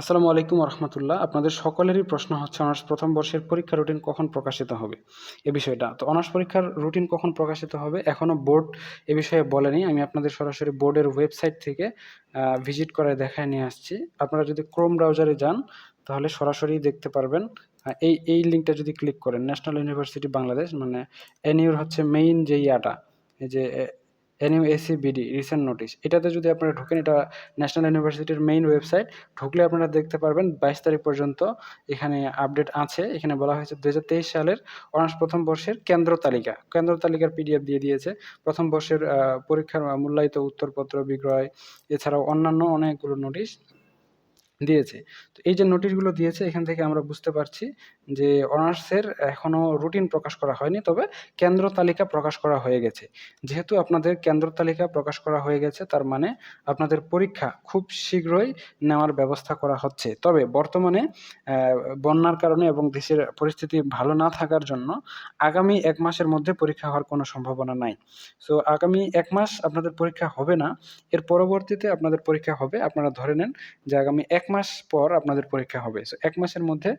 আসসালামু আলাইকুম রহমতুল্লাহ আপনাদের সকলেরই প্রশ্ন হচ্ছে, অনার্স প্রথম বর্ষের পরীক্ষা রুটিন কখন প্রকাশিত হবে? এ বিষয়টা। তো অনার্স পরীক্ষার রুটিন কখন প্রকাশিত হবে? এখনও বোর্ড এ বিষয়ে বলেনি। আমি আপনাদের সরাসরি বোর্ডের ওয়েবসাইট থেকে ভিজিট করে দেখায় নিয়ে আসছি। আপনারা যদি ক্রোম ব্রাউজারে যান, তাহলে সরাসরি দেখতে পারবেন। এই এই লিঙ্কটা যদি ক্লিক করেন, ন্যাশনাল ইউনিভার্সিটি বাংলাদেশ মানে এনইউর হচ্ছে মেইন যে ইয়াটা, এই যে বিডি রিসেন্ট নোটিশ এটাতে যদি আপনারা ঢোকেন, এটা ন্যাশনাল ইউনিভার্সিটির মেইন ওয়েবসাইট ঢুকলে আপনারা দেখতে পারবেন বাইশ তারিখ পর্যন্ত এখানে আপডেট আছে। এখানে বলা হয়েছে দু হাজার তেইশ সালের অনার্স প্রথম বর্ষের কেন্দ্র তালিকা। কেন্দ্র তালিকার পিডিএফ দিয়ে দিয়েছে। প্রথম বর্ষের পরীক্ষার মূল্যায়িত উত্তরপত্র বিক্রয়, এছাড়াও অন্যান্য অনেকগুলো নোটিশ দিয়েছে। তো এই যে নোটিশগুলো দিয়েছে, এখান থেকে আমরা বুঝতে পারছি যে অনার্সের এখনও রুটিন প্রকাশ করা হয়নি, তবে কেন্দ্র তালিকা প্রকাশ করা হয়ে গেছে। যেহেতু আপনাদের কেন্দ্র তালিকা প্রকাশ করা হয়ে গেছে, তার মানে আপনাদের পরীক্ষা খুব শীঘ্রই নেওয়ার ব্যবস্থা করা হচ্ছে। তবে বর্তমানে বন্যার কারণে এবং দেশের পরিস্থিতি ভালো না থাকার জন্য আগামী এক মাসের মধ্যে পরীক্ষা হওয়ার কোনো সম্ভাবনা নাই। সো আগামী এক মাস আপনাদের পরীক্ষা হবে না, এর পরবর্তীতে আপনাদের পরীক্ষা হবে, আপনারা ধরে নেন যে আগামী এক মাস পর আপনাদের পরীক্ষা হবে। সো এক মাসের মধ্যে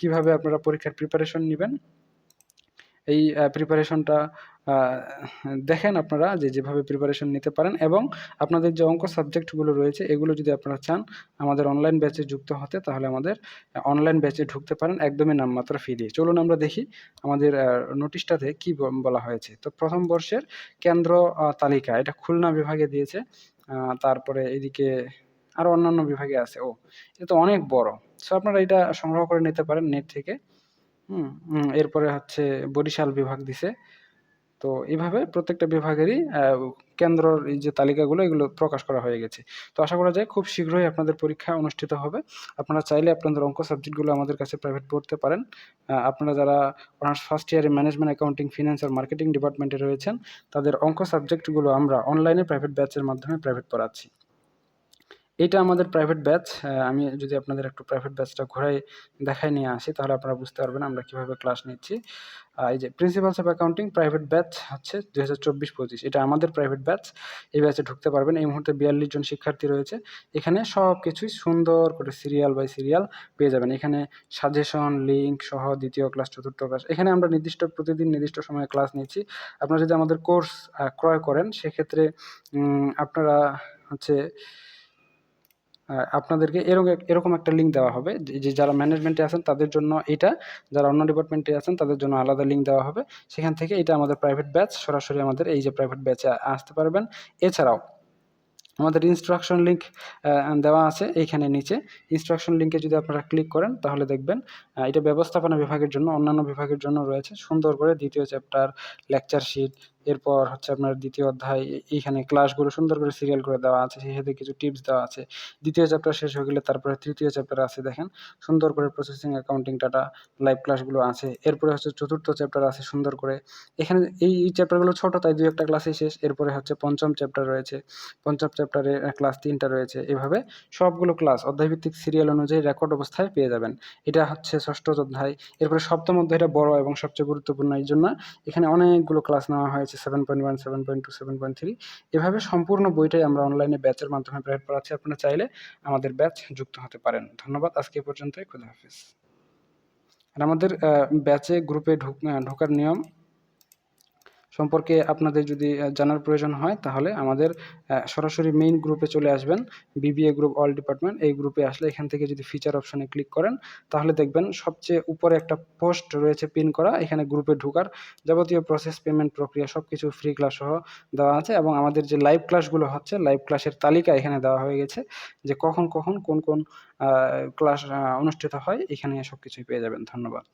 কীভাবে আপনারা পরীক্ষার প্রিপারেশন নেবেন? এই প্রিপারেশনটা দেখেন আপনারা যে যেভাবে প্রিপারেশন নিতে পারেন এবং আপনাদের যে অঙ্ক সাবজেক্টগুলো রয়েছে, এগুলো যদি আপনারা চান, আমাদের অনলাইন ব্যাচে যুক্ত হতে, তাহলে আমাদের অনলাইন ব্যাচে ঢুকতে পারেন, একদমই নামমাত্র ফি দিয়ে। চলুন আমরা দেখি আমাদের নোটিশটাতে কি বলা হয়েছে। তো প্রথম বর্ষের কেন্দ্র তালিকা, এটা খুলনা বিভাগে দিয়েছে তারপরে এদিকে আরও অন্যান্য বিভাগে আছে। ও, এটা তো অনেক বড়। সো আপনারা এটা সংগ্রহ করে নিতে পারেন নেট থেকে। হুম এরপরে হচ্ছে বরিশাল বিভাগ দিছে। তো এইভাবে প্রত্যেকটা বিভাগেরই কেন্দ্রর যে তালিকাগুলো, এগুলো প্রকাশ করা হয়ে গেছে। তো আশা করা যায় খুব শীঘ্রই আপনাদের পরীক্ষা অনুষ্ঠিত হবে। আপনারা চাইলে আপনাদের অঙ্ক সাবজেক্টগুলো আমাদের কাছে প্রাইভেট পড়তে পারেন। আপনারা যারা অনার্স ফার্স্ট ইয়ারে ম্যানেজমেন্ট অ্যাকাউন্টিং ফিনান্স আর মার্কেটিং ডিপার্টমেন্টে রয়েছেন, তাদের অঙ্ক সাবজেক্টগুলো আমরা অনলাইনে প্রাইভেট ব্যাচের মাধ্যমে প্রাইভেট পড়াচ্ছি। এটা আমাদের প্রাইভেট ব্যাচ আমি যদি আপনাদের একটু প্রাইভেট ব্যাচটা ঘোরাই দেখায় নিয়ে আসি, তাহলে আপনারা বুঝতে পারবেন আমরা কীভাবে ক্লাস নিচ্ছি। এই যে principles of accounting private batch হচ্ছে দু হাজার চব্বিশ পঁচিশ এটা আমাদের প্রাইভেট ব্যাচ এই ব্যাচে ঢুকতে পারবেন। এই মুহূর্তে বিয়াল্লিশ জন শিক্ষার্থী রয়েছে, এখানে সব কিছুই সুন্দর করে সিরিয়াল বাই সিরিয়াল পেয়ে যাবেন। এখানে সাজেশন লিঙ্ক সহ দ্বিতীয় ক্লাস চতুর্থ ক্লাস এখানে আমরা নির্দিষ্ট, প্রতিদিন নির্দিষ্ট সময়ে ক্লাস নিচ্ছি। আপনারা যদি আমাদের কোর্স ক্রয় করেন, সেক্ষেত্রে আপনারা হচ্ছে আপনাদেরকে এরকম এরকম একটা লিঙ্ক দেওয়া হবে। যে যারা ম্যানেজমেন্টে আছেন, তাদের জন্য এটা, যারা অন্য ডিপার্টমেন্টে আছেন, তাদের জন্য আলাদা লিঙ্ক দেওয়া হবে। সেখান থেকে এটা আমাদের প্রাইভেট ব্যাচ সরাসরি আমাদের এই যে প্রাইভেট ব্যাচে আসতে পারবেন। এছাড়াও আমাদের ইনস্ট্রাকশন লিঙ্ক দেওয়া আছে এইখানে নিচে। ইনস্ট্রাকশন লিঙ্কে যদি আপনারা ক্লিক করেন, তাহলে দেখবেন এটা ব্যবস্থাপনা বিভাগের জন্য, অন্যান্য বিভাগের জন্য রয়েছে। সুন্দর করে দ্বিতীয় চ্যাপ্টার লেকচার শিট এরপর হচ্ছে আপনার দ্বিতীয় অধ্যায় এইখানে ক্লাসগুলো সুন্দর করে সিরিয়াল করে দেওয়া আছে সাথে কিছু টিপস দেওয়া আছে। দ্বিতীয় চ্যাপ্টার শেষ হয়ে গেলে তারপরে তৃতীয় চ্যাপ্টার আছে, দেখেন। সুন্দর করে প্রসেসিং অ্যাকাউন্টিং ডাটা লাইভ ক্লাসগুলো আছে। এরপরে হচ্ছে চতুর্থ চ্যাপ্টার আছে, সুন্দর করে। এখানে এই চ্যাপ্টারগুলো ছোটো, তাই দুই একটা ক্লাসেই শেষ। এরপরে হচ্ছে পঞ্চম চ্যাপ্টার রয়েছে। পঞ্চম চ্যাপ্টারে ক্লাস তিনটা রয়েছে। এভাবে সবগুলো ক্লাস অধ্যায়ভিত্তিক সিরিয়াল অনুযায়ী রেকর্ড অবস্থায় পেয়ে যাবেন। এটা হচ্ছে ষষ্ঠ অধ্যায়। এরপরে সপ্তম অধ্যায়টা বড় এবং সবচেয়ে গুরুত্বপূর্ণ, এই জন্য এখানে অনেকগুলো ক্লাস নেওয়া হয়েছে। রয়েছে seven point one seven point two seven point three এভাবে সম্পূর্ণ বইটাই আমরা অনলাইনে ব্যাচের মাধ্যমে পড়াচ্ছি আপনারা চাইলে আমাদের ব্যাচ যুক্ত হতে পারেন। ধন্যবাদ, আজকে পর্যন্তই। খুদা হাফিজ। আর আমাদের ব্যাচে গ্রুপে ঢোকার নিয়ম সম্পর্কে আপনাদের যদি জানার প্রয়োজন হয়, তাহলে আমাদের সরাসরি মেইন গ্রুপে চলে আসবেন। বিবিএ গ্রুপ অল ডিপার্টমেন্ট এই গ্রুপে আসলে এখান থেকে যদি ফিচার অপশনে ক্লিক করেন, তাহলে দেখবেন সবচেয়ে উপরে একটা পোস্ট রয়েছে পিন করা, এখানে গ্রুপে ঢোকার যাবতীয় প্রসেস পেমেন্ট প্রক্রিয়া সব কিছু ফ্রি ক্লাস সহ দেওয়া আছে এবং আমাদের যে লাইভ ক্লাসগুলো হচ্ছে লাইভ ক্লাসের তালিকা এখানে দেওয়া হয়ে গেছে যে কখন কখন কোন কোন ক্লাস অনুষ্ঠিত হয়, এখানে সব কিছুই পেয়ে যাবেন। ধন্যবাদ।